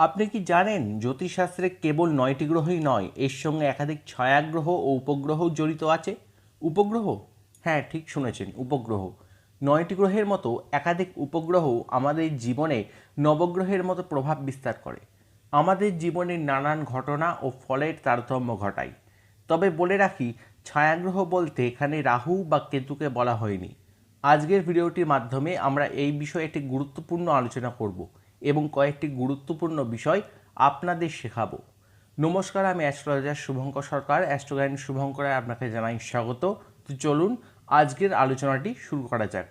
আপনি কি জানেন জ্যোতিষশাস্ত্রে কেবল নয়টি গ্রহই নয়, এর সঙ্গে একাধিক ছায়াগ্রহ ও উপগ্রহও জড়িত আছে? উপগ্রহ? হ্যাঁ ঠিক শুনেছেন, উপগ্রহ। নয়টি গ্রহের মতো একাধিক উপগ্রহ আমাদের জীবনে নবগ্রহের মতো প্রভাব বিস্তার করে। আমাদের জীবনের নানান ঘটনা ও ফলের তারতম্য ঘটায়। তবে বলে রাখি, ছায়াগ্রহ বলতে এখানে রাহু বা কেতুকে বলা হয়নি। আজকের ভিডিওটির মাধ্যমে আমরা এই বিষয়ে একটি গুরুত্বপূর্ণ আলোচনা করব। এবং কয়েকটি গুরুত্বপূর্ণ বিষয় আপনাদের শেখাবো। নমস্কার, আমি অ্যাস্ট্রোলজার শুভঙ্কর সরকার অ্যাস্ট্রোগাইন শুভঙ্করে আপনাকে জানাই স্বাগত। তো চলুন, আজকের আলোচনাটি শুরু করা যাক।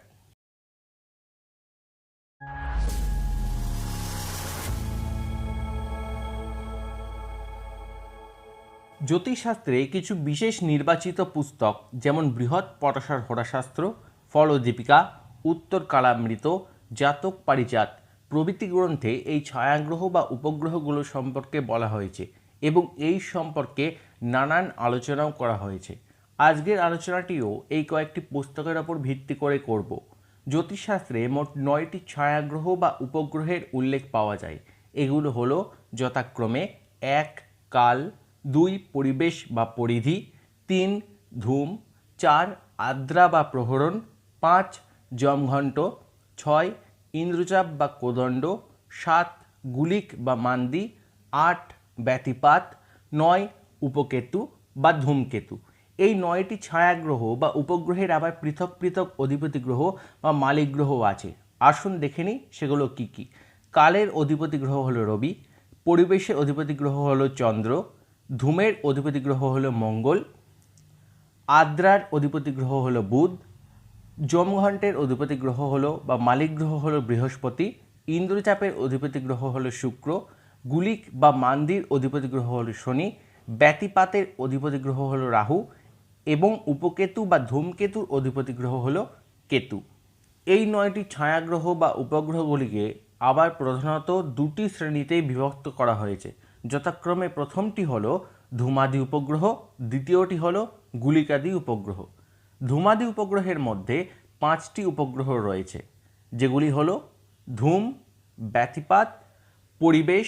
জ্যোতিষশাস্ত্রে কিছু বিশেষ নির্বাচিত পুস্তক, যেমন বৃহৎ পটাশার হোরাশাস্ত্র ফলদীপিকা, উত্তর কালামৃত, জাতক পারিজাত প্রভৃতি গ্রন্থে এই ছায়াগ্রহ বা উপগ্রহগুলো সম্পর্কে বলা হয়েছে এবং এই সম্পর্কে নানান আলোচনাও করা হয়েছে। আজকের আলোচনাটিও এই কয়েকটি পুস্তকের ওপর ভিত্তি করে করব। জ্যোতিষশাস্ত্রে মোট নয়টি ছায়াগ্রহ বা উপগ্রহের উল্লেখ পাওয়া যায়। এগুলো হলো যথাক্রমে এক, কাল, দুই, পরিবেশ বা পরিধি, তিন, ধূম, চার, আদ্রা বা প্রহরণ, পাঁচ জমঘণ্ট ছয় ইন্দ্রচাপ বা কোদণ্ড, সাত গুলিক বা মান্দি, আট ব্যতিপাত, নয় উপকেতু বা ধূমকেতু। এই নয়টি ছায়াগ্রহ বা উপগ্রহের আবার পৃথক পৃথক অধিপতি গ্রহ বা মালিক গ্রহ আছে। আসুন দেখে নিই সেগুলো কি কি। কালের অধিপতি গ্রহ হলো রবি, পরিবেশের অধিপতি গ্রহ হলো চন্দ্র, ধূমের অধিপতি গ্রহ হলো মঙ্গল, আদ্রার অধিপতি গ্রহ হলো বুধ যমঘণ্টের অধিপতি গ্রহ হলো বা মালিক গ্রহ হলো বৃহস্পতি, ইন্দ্রচাপের অধিপতি গ্রহ হলো শুক্র, গুলিক বা মান্দির অধিপতি গ্রহ হলো শনি, ব্যতিপাতের অধিপতি গ্রহ হলো রাহু এবং উপকেতু বা ধূমকেতুর অধিপতি গ্রহ হলো কেতু। এই নয়টি ছায়াগ্রহ বা উপগ্রহগুলিকে আবার প্রধানত দুটি শ্রেণীতেই বিভক্ত করা হয়েছে। যথাক্রমে প্রথমটি হলো ধূমাদি উপগ্রহ, দ্বিতীয়টি হলো গুলিকাদি উপগ্রহ। ধূমাদি উপগ্রহের মধ্যে পাঁচটি উপগ্রহ রয়েছে, যেগুলি হলো ধূম, ব্যতিপাত, পরিবেশ,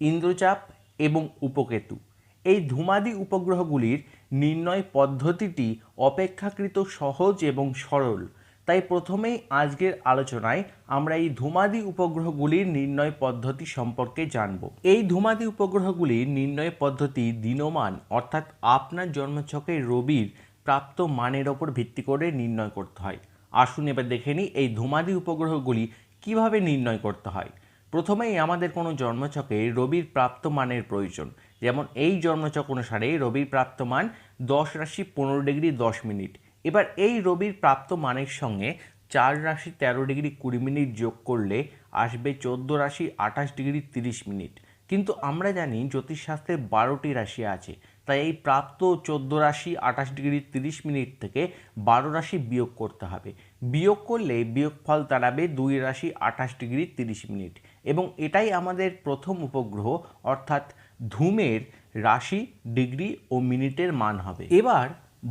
ইন্দ্রচাপ এবং উপকেতু। এই ধূমাদি উপগ্রহগুলির নির্ণয় পদ্ধতিটি অপেক্ষাকৃত সহজ এবং সরল। তাই প্রথমেই আজকের আলোচনায় আমরা এই ধূমাদি উপগ্রহগুলির নির্ণয় পদ্ধতি সম্পর্কে জানব। এই ধূমাদি উপগ্রহগুলির নির্ণয় পদ্ধতি দিনমান, অর্থাৎ আপনার জন্মছকে রবির প্রাপ্ত মানের ওপর ভিত্তি করে নির্ণয় করতে হয়। আসুন এবার দেখে নিই এই ধূমাদি উপগ্রহগুলি কীভাবে নির্ণয় করতে হয়। প্রথমেই আমাদের কোনো জন্মছকে রবির প্রাপ্ত মানের প্রয়োজন। যেমন এই জন্মছক অনুসারে রবির প্রাপ্ত মান দশ রাশি পনেরো ডিগ্রি দশ মিনিট। এবার এই রবির প্রাপ্ত মানের সঙ্গে চার রাশি তেরো ডিগ্রি কুড়ি মিনিট যোগ করলে আসবে চোদ্দ রাশি আঠাশ ডিগ্রি তিরিশ মিনিট। কিন্তু আমরা জানি জ্যোতিষশাস্ত্রে বারোটি রাশি আছে। তাই এই প্রাপ্ত চোদ্দ রাশি আঠাশ ডিগ্রি তিরিশ মিনিট থেকে বারো রাশি বিয়োগ করতে হবে। বিয়োগ করলে বিয়োগফল দাঁড়াবে দুই রাশি আঠাশ ডিগ্রি তিরিশ মিনিট। এবং এটাই আমাদের প্রথম উপগ্রহ, অর্থাৎ ধূমের রাশি ডিগ্রি ও মিনিটের মান হবে। এবার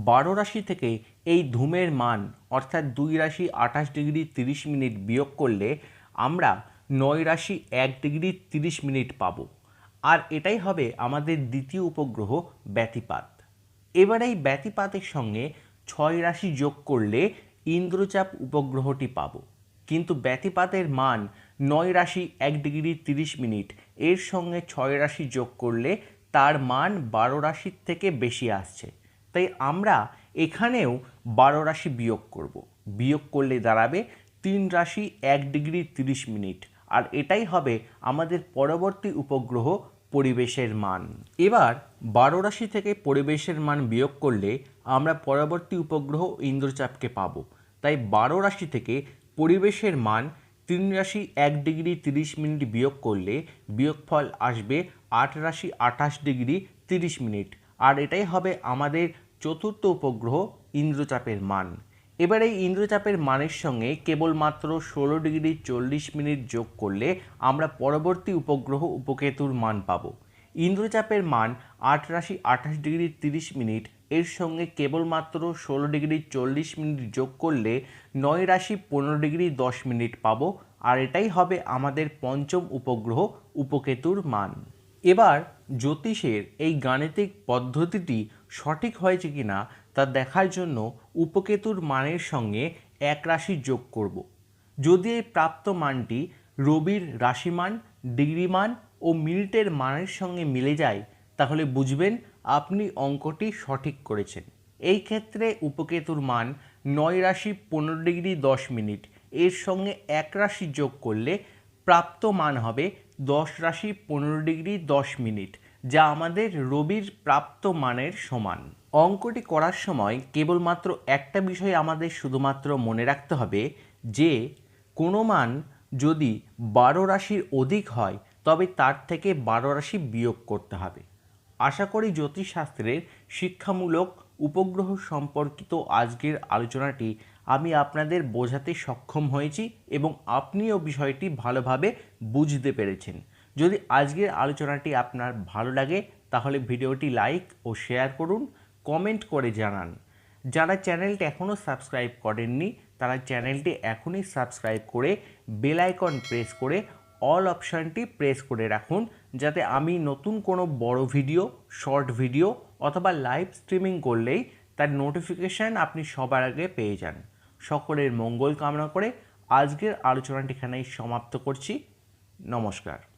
বারো রাশি থেকে এই ধূমের মান, অর্থাৎ দুই রাশি আঠাশ ডিগ্রি তিরিশ মিনিট বিয়োগ করলে আমরা নয় রাশি এক ডিগ্রি তিরিশ মিনিট পাবো। আর এটাই হবে আমাদের দ্বিতীয় উপগ্রহ ব্যতিপাত। এবার এই ব্যতিপাতের সঙ্গে ছয় রাশি যোগ করলে ইন্দ্রচাপ উপগ্রহটি পাব। কিন্তু ব্যতিপাতের মান নয় রাশি এক ডিগ্রি তিরিশ মিনিট, এর সঙ্গে ছয় রাশি যোগ করলে তার মান বারো রাশির থেকে বেশি আসছে। তাই আমরা এখানেও বারো রাশি বিয়োগ করব। বিয়োগ করলে দাঁড়াবে তিন রাশি এক ডিগ্রি তিরিশ মিনিট আর এটাই হবে আমাদের পরবর্তী উপগ্রহ পরিবেশের মান। এবার বারো রাশি থেকে পরিবেশের মান বিয়োগ করলে আমরা পরবর্তী উপগ্রহ ইন্দ্রচাপকে পাব। তাই বারো রাশি থেকে পরিবেশের মান তিন রাশি এক ডিগ্রি তিরিশ মিনিট বিয়োগ করলে বিয়োগফল আসবে আট রাশি আঠাশ ডিগ্রি তিরিশ মিনিট। আর এটাই হবে আমাদের চতুর্থ উপগ্রহ ইন্দ্রচাপের মান। এবার এই ইন্দ্রচাপের মানের সঙ্গে কেবলমাত্র ষোলো ডিগ্রি চল্লিশ মিনিট যোগ করলে আমরা পরবর্তী উপগ্রহ উপকেতুর মান পাব। ইন্দ্রচাপের মান আট রাশি আঠাশ ডিগ্রি তিরিশ মিনিট, এর সঙ্গে কেবলমাত্র ষোলো ডিগ্রি চল্লিশ মিনিট যোগ করলে নয় রাশি পনেরো ডিগ্রি দশ মিনিট পাব, আর এটাই হবে আমাদের পঞ্চম উপগ্রহ উপকেতুর মান। এবার জ্যোতিষের এই গাণিতিক পদ্ধতিটি সঠিক হয়েছে কিনা তা দেখার জন্য উপকেতুর মানের সঙ্গে এক রাশি যোগ করব। যদি এই প্রাপ্ত মানটি রবির রাশিমান, ডিগ্রিমান ও মিনিটের মানের সঙ্গে মিলে যায়, তাহলে বুঝবেন আপনি অঙ্কটি সঠিক করেছেন। এই ক্ষেত্রে উপকেতুর মান নয় রাশি পনেরো ডিগ্রি দশ মিনিট। এর সঙ্গে এক রাশি যোগ করলে প্রাপ্ত মান হবে দশ রাশি পনেরো ডিগ্রি দশ মিনিট, যা আমাদের রবির প্রাপ্ত মানের সমান। অঙ্কটি করার সময় কেবলমাত্র একটা বিষয় আমাদের শুধুমাত্র মনে রাখতে হবে, যে কোনো মান যদি বারো রাশির অধিক হয়, তবে তার থেকে বারো রাশি বিয়োগ করতে হবে। আশা করি জ্যোতিষশাস্ত্রের শিক্ষামূলক উপগ্রহ সম্পর্কিত আজকের আলোচনাটি আমি আপনাদের বোঝাতে সক্ষম হয়েছি এবং আপনিও বিষয়টি ভালোভাবে বুঝতে পেরেছেন। যদি আজকের আলোচনাটি আপনার ভালো লাগে, তাহলে ভিডিওটি লাইক ও শেয়ার করুন, কমেন্ট করে জানান। যারা চ্যানেলটি এখনও সাবস্ক্রাইব করেননি, তারা চ্যানেলটি এখনই সাবস্ক্রাইব করে বেল আইকন প্রেস করে অল অপশানটি প্রেস করে রাখুন, যাতে আমি নতুন কোনো বড় ভিডিও, শর্ট ভিডিও অথবা লাইভ স্ট্রিমিং করলেই তার নোটিফিকেশান আপনি সবার আগে পেয়ে যান। সকলের মঙ্গল কামনা করে আজকের আলোচনাটি এখানেই সমাপ্ত করছি। নমস্কার।